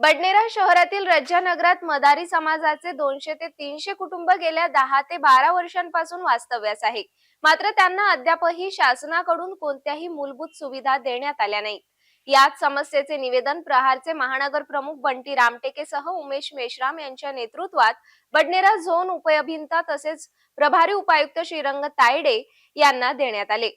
बडनेरा शहरातील रज्जानगरात मदारी समाजाचे दोनशे ते तीनशे कुटुंब गेल्या दहा ते बारा वर्षांपासून वास्तव्यास आहे मात्र त्यांना अद्यापही शासनाकडून कोणत्याही मूलभूत सुविधा देण्यात आल्या नाहीत. याच समस्येचे निवेदन प्रहारचे महानगर प्रमुख बंटी रामटेकेसह उमेश मेश्राम यांच्या नेतृत्वात बडनेरा झोन उपअभियंता तसेच प्रभारी उपायुक्त श्रीरंग तायडे यांना देण्यात आले.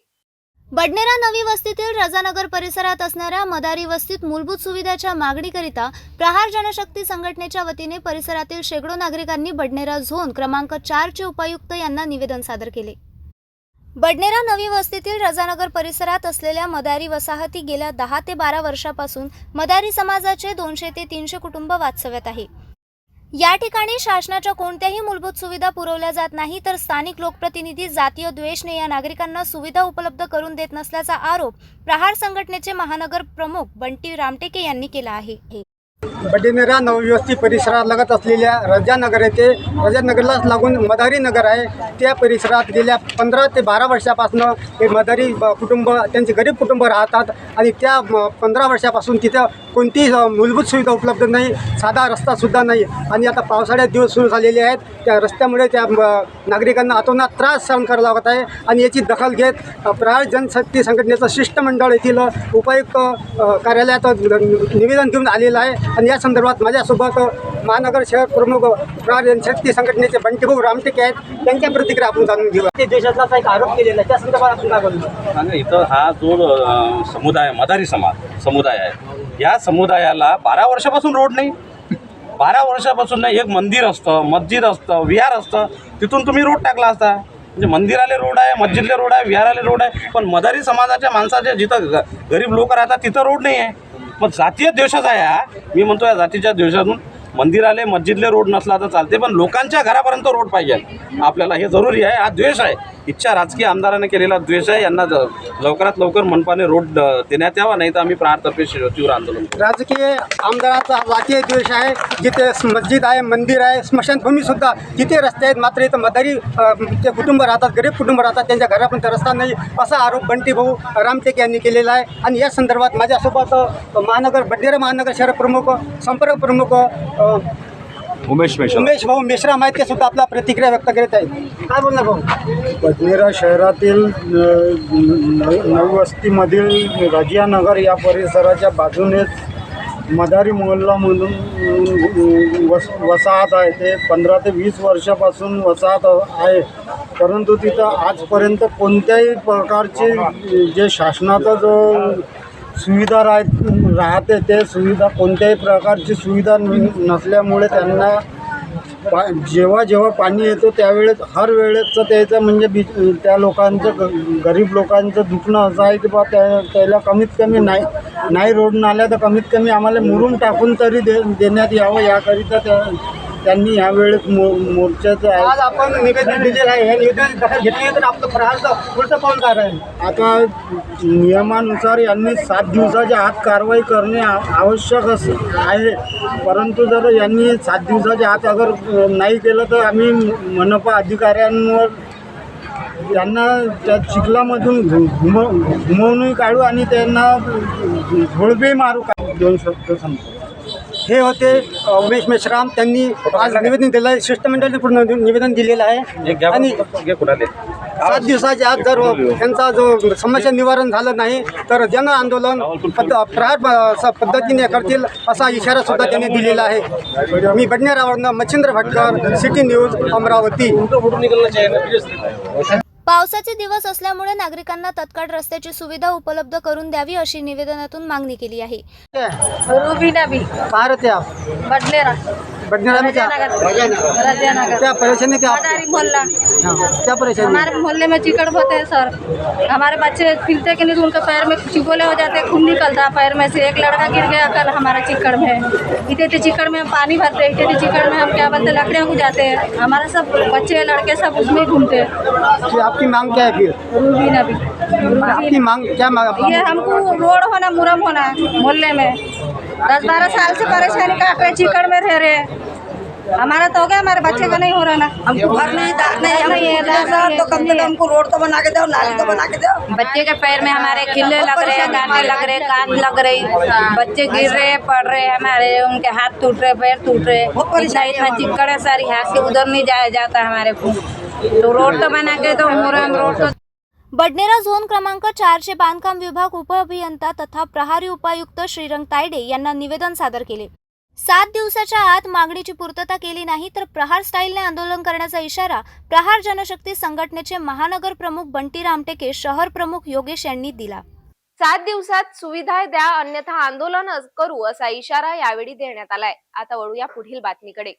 बडनेरा नवी वस्तीतील रजानगर परिसरात असणाऱ्या मदारी वस्तीत मूलभूत सुविधाच्या मागणीकरिता प्रहार जनशक्ती संघटनेच्या वतीने परिसरातील शेकडो नागरिकांनी बडनेरा झोन क्रमांक चारचे उपायुक्त यांना निवेदन सादर केले. बडनेरा नवी वस्तीतील रजानगर परिसरात असलेल्या मदारी वसाहती गेल्या दहा ते बारा वर्षापासून मदारी समाजाचे दोनशे ते तीनशे कुटुंब वास्तव्यात आहे. या ठिकाणी शासनाच्या कोणत्याही मूलभूत सुविधा पुरवल्या जात नाही तर स्थानिक लोकप्रतिनिधी जातीय द्वेषने या नागरिकांना सुविधा उपलब्ध करून देत नसल्याचा आरोप प्रहार संघटनेचे महानगर प्रमुख बंटी रामटेके यांनी केला आहे. बडनेरा नवव्यवस्थी परिसरालगत असलेल्या रजानगर येथे रजानगरलाच लागून मदारी नगर आहे. त्या परिसरात गेल्या पंधरा ते बारा वर्षापासून हे मदारी कुटुंब त्यांचे गरीब कुटुंब राहतात आणि त्या पंधरा वर्षापासून तिथं कोणतीही मूलभूत सुविधा उपलब्ध नाही साधा रस्तासुद्धा नाही. आणि आता पावसाळ्यात दिवस सुरू झालेले आहेत. त्या रस्त्यामुळे त्या नागरिकांना अतोनात त्रास सहन करावा लागत आहे. आणि याची दखल घेत प्रहार जनशक्ती संघटनेचं शिष्टमंडळ येथील उपायुक्त कार्यालयात निवेदन घेऊन आलेलं आहे. आणि या संदर्भात माझ्यासोबत महानगर शहर प्रमुख जनशक्ती संघटनेचे बंटीभाऊ रामटेके आहेत. त्यांच्या प्रतिक्रिया आपण जाणून घेऊ ते देशातला एक आरोप केलेला आहे. त्या संदर्भात आपण काय सांगा इथं हा जो समुदाय मदारी समाज समुदाय आहे या समुदायाला बारा वर्षापासून रोड नाही. बारा वर्षापासून नाही एक मंदिर असतं मस्जिद असतं विहार असतं. तिथून तुम्ही रोड टाकला असता. म्हणजे मंदिराले रोड आहे मस्जिदले रोड आहे विहाराले रोड आहे पण मदारी समाजाच्या माणसाचे जिथं ग गरीब लोक राहतात तिथं रोड नाही आहे. मग जातीय द्वेषच आहे हा. मी म्हणतो या जातीच्या द्वेषातून मंदिराले मस्जिदले रोड नसला तर चालते पण लोकांच्या घरापर्यंत रोड पाहिजे. आपल्याला हे जरुरी आहे हा द्वेष आहे. इच्छा राजकीय आमदाराने केलेला द्वेष आहे. यांना लवकरात लवकर मनपाने रोड देण्यात यावा नाही तर आम्ही प्राणतर्फे तीव्र आंदोलन राजकीय आमदाराचा राजकीय द्वेष आहे. जिथे मस्जिद आहे मंदिर आहे स्मशानभूमीसुद्धा तिथे रस्ते आहेत मात्र इथं मदारी ते कुटुंब राहतात गरीब कुटुंब राहतात त्यांच्या घरापर्यंत रस्ता नाही. असा आरोप बंटी भाऊ रामटेक यांनी केलेला आहे. आणि या संदर्भात माझ्यासोबत महानगर बडनेरा महानगर शहर प्रमुख संपर्क प्रमुख उमेश मेश्राम. उमेश भाऊ मेश्राम आहेत ते सुद्धा आपला प्रतिक्रिया व्यक्त करीत आहेत. काय बोलणार भाऊ? बडनेरा शहरातील नववस्तीमधील रजियानगर या परिसराच्या बाजूनेच मदारी मोहल्ला म्हणून वस वसाहत आहे. ते पंधरा ते वीस वर्षापासून वसाहत आहे. परंतु तिथं आजपर्यंत कोणत्याही प्रकारची जे शासनाचा जो सुविधा राह राहते ते सुविधा कोणत्याही प्रकारची सुविधा नसल्यामुळे त्यांना पा जेव्हा जेव्हा पाणी येतो त्यावेळेस हर वेळेचं त्याचं म्हणजे बी त्या लोकांचं ग- गरीब लोकांचं दुखणं असं आहे की बा त्या त्याला कमीत कमी नाही नाही रोड नाल्या तर कमीत कमी आम्हाला मुरून टाकून तरी दे देण्यात यावं. याकरिता त्या त्यांनी यावेळेस मो मोर्चाचं आज आपण निवेदन दिलेलं आहे. हे निवेदन दखल घेतली तर आपलं पुढचं पाऊल काय राहील? आता नियमानुसार यांनी सात दिवसाच्या आत कारवाई करणे आ- आवश्यक अस आहे. परंतु जर यांनी सात दिवसाच्या आत अगर अ, नाही केलं तर आम्ही मनपा अधिकाऱ्यांवर त्यांना त्या चिखलामधून घु- घुमव घुमवूनही काढू आणि त्यांना झोडबे मारू का दोन शब्द सांगतो. हे होते उमेश मेश्राम. त्यांनी आज निवेदन दिलं आहे शिष्टमंडळाने पूर्ण निवेदन दिलेलं आहे. आणि सात दिवसाच्या आत जर त्यांचा जो समस्या निवारण झालं नाही तर जन आंदोलन प्रहार पद्धतीने करतील असा इशारा सुद्धा त्यांनी दिलेला आहे. मी बडनेरावरनं मच्छिंद्र भटकर सिटी न्यूज अमरावती. पावसाचे दिवस असल्यामुळे नागरिकांना तत्काळ रस्त्याची सुविधा उपलब्ध करून द्यावी अशी निवेदनातून मागणी केली आहे. रुबीना बी. क्या? क्या परेशानी क्या मोहल्ला। हाँ, क्या परेशानी? हमारे मोहल्ले में चिकड़ बहुत है सर। हमारे बच्चे फिरते कि नहीं तो उनके पैर में चिकोले हो जाते हैं खून निकलता पैर में से। एक लड़का गिर गया कल हमारा चिक्कड़ में। इतने इतने चिक्कड़ में हम पानी भरते हैं इतने इतने चिक्कड़ में हम क्या बोलते हैं लकड़ियाँ जाते हैं हमारे सब बच्चे लड़के सब उसमें घूमते। हैं आपकी मांग क्या है फिर? रूबीना भी आपकी मांग क्या मांग? ये हमको रोड होना मुरम होना मोहल्ले में। दस बारह साल से परेशानी काट रहे चिकड़ में रह रहे हमारा तो हो गया हमारे बच्चे का नहीं हो रहा ना। हमको घर नहीं दार नहीं नहीं है, नहीं तो कम से कम है। हमको रोड तो बना के दो नाली तो बना के दो। बच्चे के पैर में हमारे खिल्ले लग रहे हैं गाने लग रहे हैं कान लग रही बच्चे गिर रहे हैं पड़ रहे हैं हमारे उनके हाथ टूट रहे पैर टूट रहे इतना इतना चिक्कड़ है सारी हाथ से उधर नहीं जाया जाता हमारे को। तो रोड तो बना के तो हो रहा है, हम रोड तो बडनेरा झोन क्रमांक चारचे बांधकाम विभाग उपअभियंता तथा प्रहारी उपायुक्त श्रीरंग तायडे यांना निवेदन सादर केले. सात दिवसाच्या आत मागणीची पूर्तता केली नाही तर प्रहार स्टाईलने आंदोलन करण्याचा इशारा प्रहार जनशक्ती संघटनेचे महानगर प्रमुख बंटी रामटेके शहर प्रमुख योगेश यांनी दिला. सात दिवसात सुविधा द्या अन्यथा आंदोलन करू असा इशारा यावेळी देण्यात आलाय. आता वळूया पुढील बातमीकडे.